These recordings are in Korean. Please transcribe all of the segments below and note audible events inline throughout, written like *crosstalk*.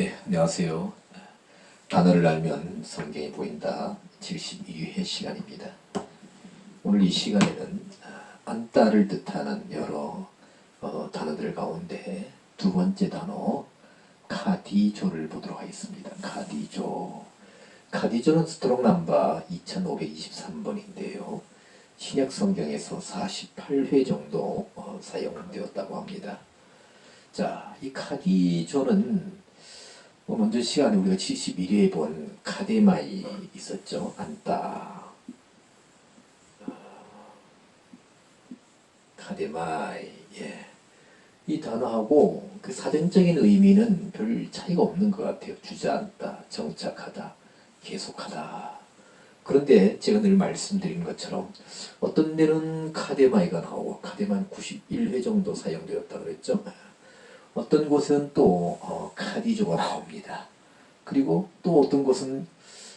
네, 안녕하세요. 단어를 알면 성경이 보인다 72회 시간입니다. 오늘 이 시간에는 아, 안따를 뜻하는 여러 어, 단어들 가운데 두 번째 단어 카디조를 보도록 하겠습니다. 카디조. 카디조는 스트롱 넘버 2523번인데요. 신약 성경에서 48회 정도 어, 사용되었다고 합니다. 자, 이 카디조는 뭐 먼저 시간에 우리가 71회에 본 카데마이 있었죠. 안따. 카데마이. 예. 이 단어하고 그 사전적인 의미는 별 차이가 없는 것 같아요. 주저앉다, 정착하다, 계속하다. 그런데 제가 늘 말씀드린 것처럼 어떤 데는 카데마이가 나오고 카데마이 91회 정도 사용되었다고 그랬죠. 어떤 곳은 또 어, 카디조가 나옵니다. 그리고 또 어떤 곳은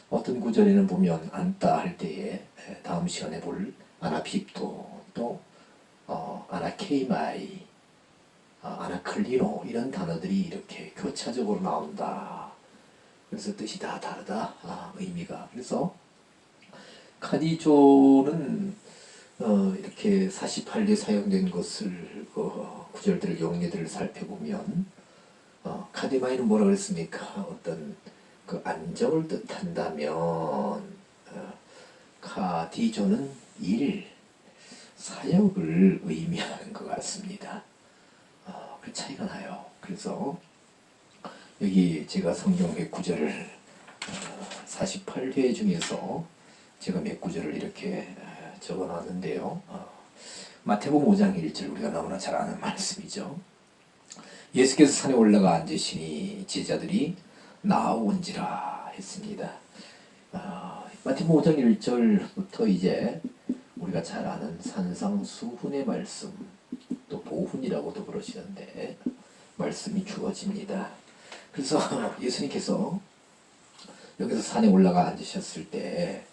어떤 구절에는 보면 안따 할 때에 에, 다음 시간에 볼 아나핍토 또 어, 아나케이마이 아, 아나클리노 이런 단어들이 이렇게 교차적으로 나온다. 그래서 뜻이 다 다르다 아, 의미가 그래서 카디조는 어, 이렇게 48개 사용된 것을 어, 구절들을 용례들을 살펴보면 어, 카디마이는 뭐라 그랬습니까? 어떤 그 안정을 뜻한다면 어, 카디조는 일 사역을 의미하는 것 같습니다. 어, 그 차이가 나요. 그래서 여기 제가 성경 몇 구절을 어, 48회 중에서 제가 몇 구절을 이렇게 어, 적어놨는데요. 어, 마태복음 5장 1절 우리가 너무나 잘 아는 말씀이죠. 예수께서 산에 올라가 앉으시니 제자들이 나온지라 했습니다. 어, 마태복음 5장 1절부터 이제 우리가 잘 아는 산상수훈의 말씀 또 보훈이라고도 그러시는데 말씀이 주어집니다. 그래서 *laughs* 예수님께서 여기서 산에 올라가 앉으셨을 때 아,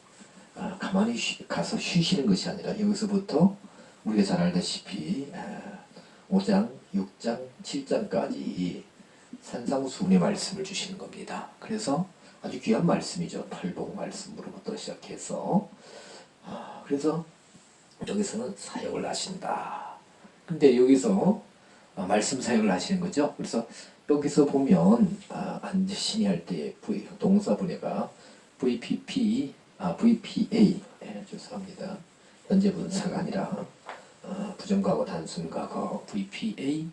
가만히 쉬, 가서 쉬시는 것이 아니라 여기서부터 우리가 잘 알다시피 아, 5장, 6장, 7장까지 산상수훈의 말씀을 주시는 겁니다. 그래서 아주 귀한 말씀이죠. 팔복 말씀으로부터 시작해서 아, 그래서 여기서는 사역을 하신다. 근데 여기서 아, 말씀 사역을 하시는 거죠. 그래서 여기서 보면 아, 앉으시니 할 때 동사 분해가 VPP, 아, VPA 예, 죄송합니다. 현재 분사가 아니라 어, 부정과거 단순과거 VPA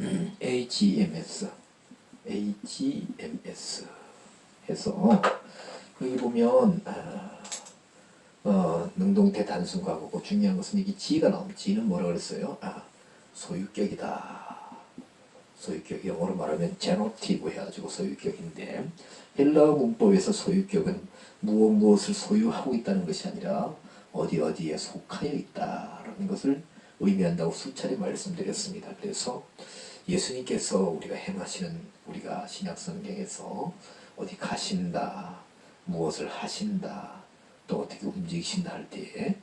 음, AGMS AGMS 해서 여기 보면 아, 어, 능동태 단순과거고 중요한 것은 이게 지가 나오면 지는 뭐라 그랬어요? 아, 소유격이다. 소유격 영어로 말하면 제노티브 해가지고 소유격인데 헬라어 문법에서 소유격은 무엇 무엇을 소유하고 있다는 것이 아니라 어디 어디에 속하여 있다라는 것을 의미한다고 수차례 말씀드렸습니다. 그래서 예수님께서 우리가 행하시는 우리가 신약 성경에서 어디 가신다, 무엇을 하신다, 또 어떻게 움직이신다 할 때에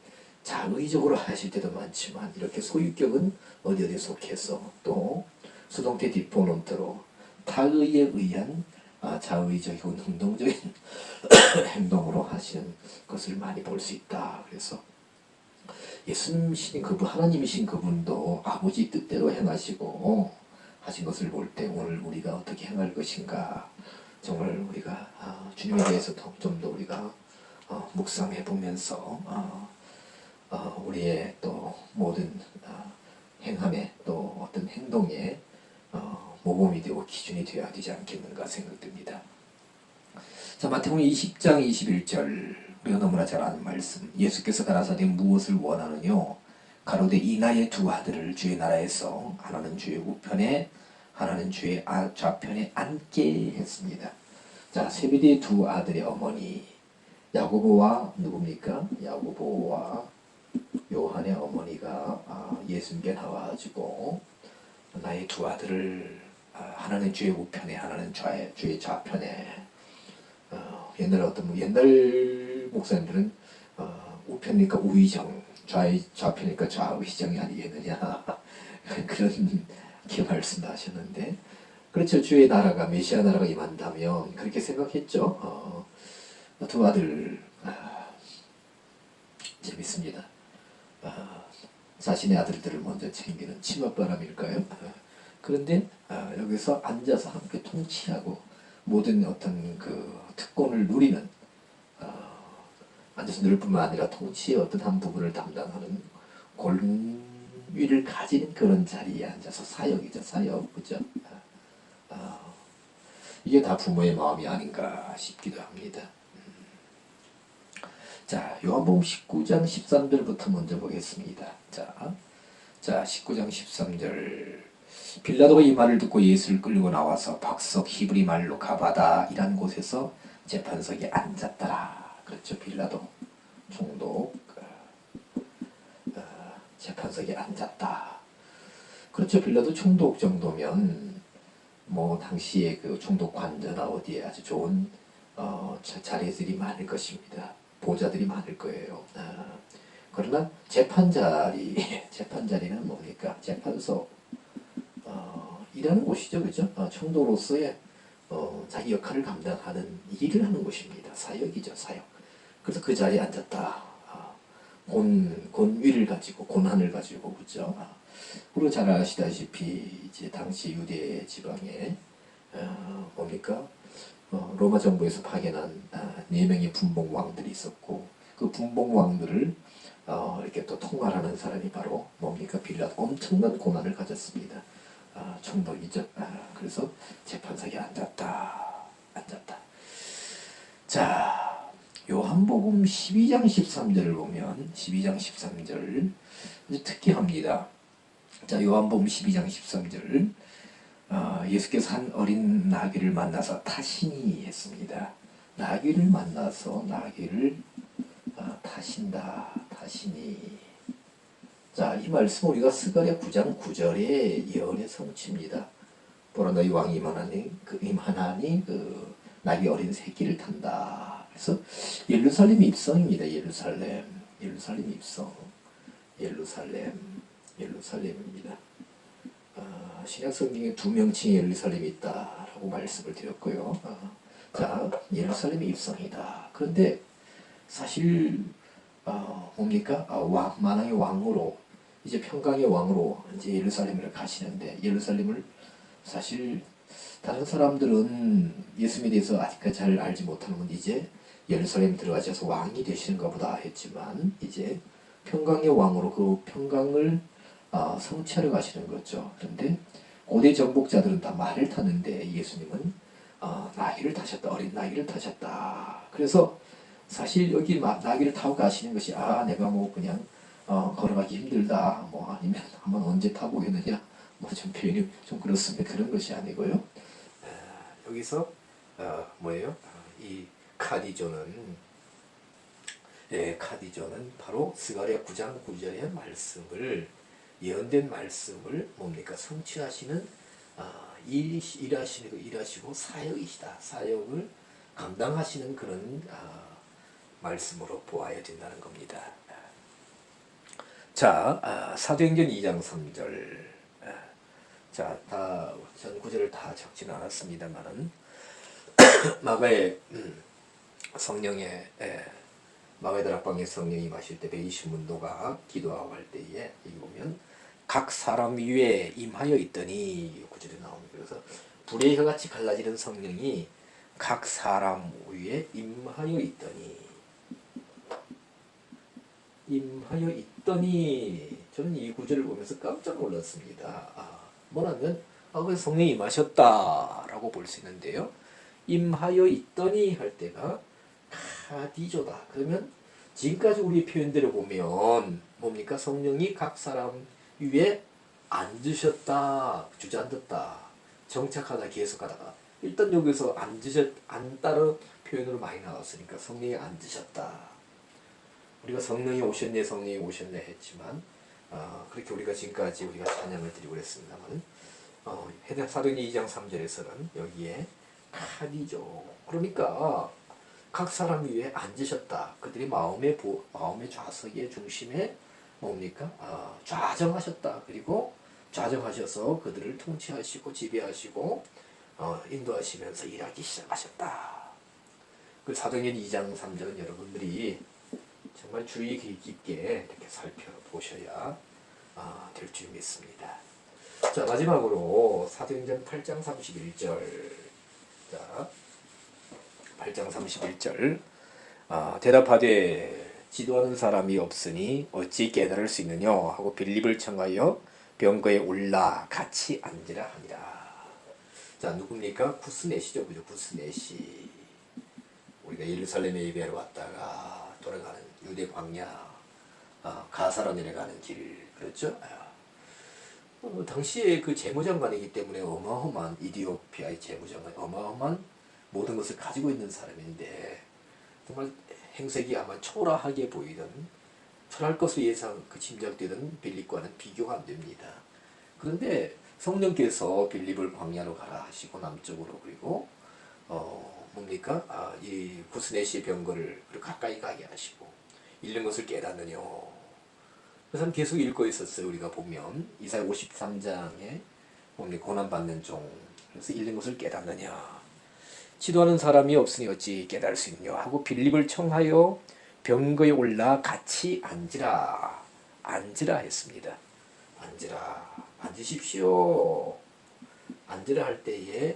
자의적으로 하실 때도 많지만 이렇게 소유격은 어디 어디에 속해서 또 수동태 뒷포논트로 타의에 의한 아, 자의적이고 능동적인 *coughs* 행동으로 하시는 것을 많이 볼 수 있다. 그래서 예수님이신 그분, 하나님이신 그분도 아버지 뜻대로 행하시고 하신 것을 볼 때 오늘 우리가 어떻게 행할 것인가 정말 우리가 아, 주님에 대해서 좀 더 우리가 어, 묵상해 보면서 어, 어, 우리의 또 모든 어, 행함에 또 어떤 행동에 어, 모범이 되고 기준이 되어야 되지 않겠는가 생각됩니다. 자 마태복음 20장 21절 우리가 너무나 잘 아는 말씀 예수께서 가라사대 무엇을 원하느뇨 가로되 이 나의 두 아들을 주의 나라에서 하나는 주의 우편에 하나는 주의 아, 좌편에 앉게 했습니다. 자 세비대의 두 아들의 어머니 야고보와 누굽니까? 야고보와 요한의 어머니가 아, 예수님께 나와가지고 나의 두 아들을 아, 하나는 주의 우편에 하나는 좌의, 주의 좌편에 어, 옛날 어떤 뭐 옛날 목사님들은 어, 우편이니까 우의정 좌의 좌편이니까 좌의정이 아니겠느냐 *laughs* 그런 게 말씀하셨는데 그렇죠. 주의 나라가 메시아 나라가 임한다면 그렇게 생각했죠. 어, 두 아들 아, 재밌습니다. 아, 자신의 아들들을 먼저 챙기는 치맛바람일까요? 아, 그런데 아, 여기서 앉아서 함께 통치하고 모든 어떤 그 특권을 누리는 아, 앉아서 누릴 뿐만 아니라 통치의 어떤 한 부분을 담당하는 골위를 가지는 그런 자리에 앉아서 사역이죠 사역 그죠? 이게 다 부모의 마음이 아닌가 싶기도 합니다. 음. 자, 요한복음 19장 13절부터 먼저 보겠습니다. 자, 자 19장 13절 빌라도가 이 말을 듣고 예수를 끌고 나와서 박석 히브리 말로 가바다 이란 곳에서 재판석에 앉았더라. 그렇죠, 빌라도 총독 어, 재판석에 앉았다. 그렇죠, 빌라도 총독 정도면 뭐 당시에 그 총독 관저나 어디에 아주 좋은 어, 자- 자리들이 많을 것입니다. 보좌들이 많을 거예요. 아, 그러나 재판 자리, *laughs* 재판 자리는 뭡니까? 재판소 어, 일하는 곳이죠, 그죠? 어, 총독으로서의 어, 자기 역할을 감당하는 일을 하는 곳입니다. 사역이죠, 사역. 그래서 그 자리에 앉았다. 아, 곤, 곤위를 가지고, 고난을 가지고, 그죠? 아, 그리고 잘 아시다시피, 이제 당시 유대 지방에, 어, 뭡니까? 어, 로마 정부에서 파견한 아, 네 명의 분봉 왕들이 있었고, 그 분봉 왕들을 어, 이렇게 또 통할하는 사람이 바로 뭡니까? 빌라도 엄청난 고난을 가졌습니다. 아, 총독이죠. 아, 그래서 재판석에 앉았다. 앉았다. 자, 요한복음 12장 13절을 보면 12장 13절 아주 특이합니다. 자, 요한복음 12장 13절 어, 예수께서 한 어린 나귀를 만나서 타시니 했습니다. 나귀를 만나서 나귀를 어, 타신다. 타시니 자, 이 말씀 우리가 스가랴 9장 9절의 예언의 성취입니다. 보라 너희 왕이 임하나니 그 임하나니 그 나귀 어린 새끼를 탄다. 그래서 예루살렘 입성입니다. 예루살렘. 예루살렘 입성. 예루살렘. 예루살렘입니다. 어, 신약 성경에 두 명칭의 예루살렘이 있다라고 말씀을 드렸고요. 어, 자, 예루살렘이 입성이다. 그런데 사실 어, 뭡니까? 아, 왕, 만왕의 왕으로 이제 평강의 왕으로 이제 예루살렘을 가시는데 예루살렘을 사실 다른 사람들은 예수님에 대해서 아직까지 잘 알지 못하는 건 이제 예루살렘 들어가셔서 왕이 되시는가 보다 했지만 이제 평강의 왕으로 그 평강을 아, 성취하러 가시는 거죠. 그런데 고대 정복자들은 다 말을 타는데 예수님은 어, 나귀를 타셨다. 어린 나귀를 타셨다. 그래서 사실 여기 마- 나귀를 타고 가시는 것이 아 내가 뭐 그냥 어, 걸어가기 힘들다. 뭐 아니면 한번 언제 타보겠느냐. 뭐 좀 표현이 좀 그렇습니다. 그런 것이 아니고요. 아, 여기서 어, 뭐예요? 아, 이 카디조는 예, 카디조는 바로 스가랴 9장 9절의 말씀을 예언된 말씀을 뭡니까 성취하시는 아, 일, 일하시는 거 일하시고 사역이시다. 사역을 감당하시는 그런 아, 말씀으로 보아야 된다는 겁니다. 자, 아, 사도행전 2장 3절. 아, 자, 다, 전 구절을 다 적지는 않았습니다만은, *coughs* 마가의, 음, 성령의, 에, 마가의 다락방에 성령이 마실 때 120문도가 기도하고 할 때에, 여기 보면, 각 사람 위에 임하여 있더니, 이 구절이 나옵니다. 그래서, 불의 혀같이 갈라지는 성령이 각 사람 위에 임하여 있더니, 임하여 있더니 저는 이 구절을 보면서 깜짝 놀랐습니다. 아, 뭐라면 아, 그 성령이 임하셨다라고 볼 수 있는데요. 임하여 있더니 할 때가 카디조다. 그러면 지금까지 우리 표현대로 보면 뭡니까? 성령이 각 사람 위에 앉으셨다, 주저앉았다, 정착하다, 계속하다가 일단 여기서 앉으셨, 앉다는 표현으로 많이 나왔으니까 성령이 앉으셨다. 우리가 성령이 오셨네 성령이 오셨네 했지만 어, 그렇게 우리가 지금까지 우리가 찬양을 드리고 그랬습니다만 어, 사도행 2장 3절에서는 여기에 카디죠. 그러니까 각 사람 위에 앉으셨다. 그들이 마음의 보, 마음의 좌석의 중심에 뭡니까? 어, 좌정하셨다. 그리고 좌정하셔서 그들을 통치하시고 지배하시고 어, 인도하시면서 일하기 시작하셨다. 그 사도행전 2장 3절은 여러분들이 정말 주의 깊게 이렇게 살펴보셔야 아, 될 줄 믿습니다. 자 마지막으로 사도행전 8장 31절 자 8장 31절 아, 대답하되 지도하는 사람이 없으니 어찌 깨달을 수 있느냐 하고 빌립을 청하여 병거에 올라 같이 앉으라 하니라. 자 누굽니까? 구스넷이죠, 그죠? 구스넷이 우리가 예루살렘에 예배하러 왔다가 돌아가는 유대 광야 아, 가사로 내려가는 길 그렇죠? 아, 어, 당시에 그 재무장관이기 때문에 어마어마한 이디오피아의 재무장관 어마어마한 모든 것을 가지고 있는 사람인데 정말 행색이 아마 초라하게 보이던 초라할 것으로 예상 그 짐작되던 빌립과는 비교가 안 됩니다. 그런데 성령께서 빌립을 광야로 가라 하시고 남쪽으로 그리고 어 뭡니까? 아, 이 구스네시의 병거를 가까이 가게 하시고 잃는 것을 깨닫느냐 그래서 계속 읽고 있었어요. 우리가 보면. 이사야 53장에 뭡니까? 고난 받는 종. 그래서 잃는 것을 깨닫느냐 지도하는 사람이 없으니 어찌 깨달을 수 있느냐 하고 빌립을 청하여 병거에 올라 같이 앉으라 앉으라 했습니다. 앉으라 앉으십시오. 앉으라 할 때에 에,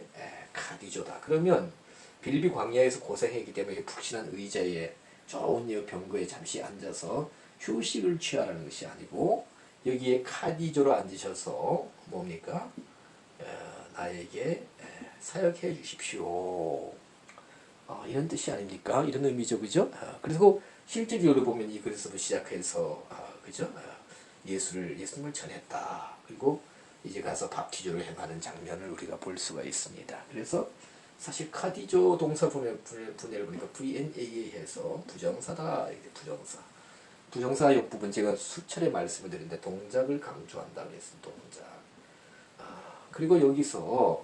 가디조다. 그러면 빌립이 광야에서 고생했기 때문에 푹신한 의자에 좋은 이 병거에 잠시 앉아서 휴식을 취하라는 것이 아니고 여기에 카디조로 앉으셔서 뭡니까 에, 나에게 에, 사역해 주십시오. 어, 이런 뜻이 아닙니까? 이런 의미죠, 그죠? 아, 그리고 실제로 보면 이 글에서도 시작해서 아, 그죠? 아, 예수를 예수님을 전했다. 그리고 이제 가서 밥티조를 행하는 장면을 우리가 볼 수가 있습니다. 그래서 사실 카디조 동사 분해, 분해, 보니까 VNA에 해서 부정사다 이렇게 부정사. 부정사 옆부분 제가 수차례 말씀을 드렸는데 동작을 강조한다 그랬습니다. 동작. 아, 그리고 여기서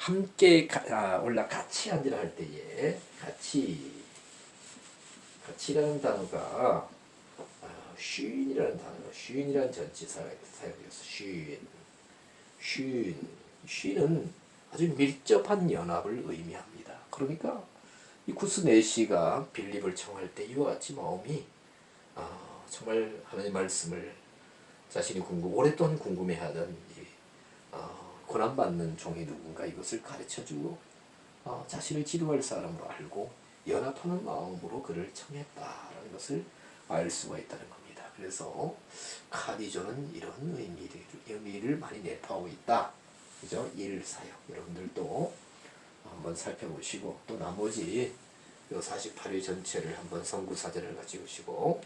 함께 가, 아, 올라 같이 앉으라 할 때에 같이 같이라는 단어가 아, 쉰이라는 단어가 쉰이라는 전치사가 사용되어서 쉰, 쉰, 쉰은 아주 밀접한 연합을 의미합니다. 그러니까 이 구스네시가 빌립을 청할 때 이와 같이 마음이 아, 정말 하나님 말씀을 자신이 궁금 오랫동안 궁금해하던 이, 어, 고난받는 종이 누군가 이것을 가르쳐주고 어, 자신을 지도할 사람으로 알고 연합하는 마음으로 그를 청했다라는 것을 알 수가 있다는 겁니다. 그래서 카디조는 이런 의미를, 의미를 많이 내포하고 있다. 그죠? 일사역 여러분들도 한번 살펴보시고 또 나머지 48회 전체를 한번 성구사전을 가지고 시고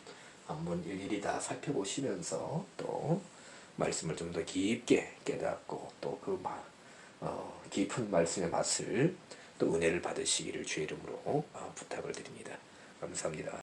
한번 일일이 다 살펴보시면서 또 말씀을 좀 더 깊게 깨닫고 또그 어, 깊은 말씀의 맛을 또 은혜를 받으시기를 주의 이름으로 어, 부탁을 드립니다. 감사합니다.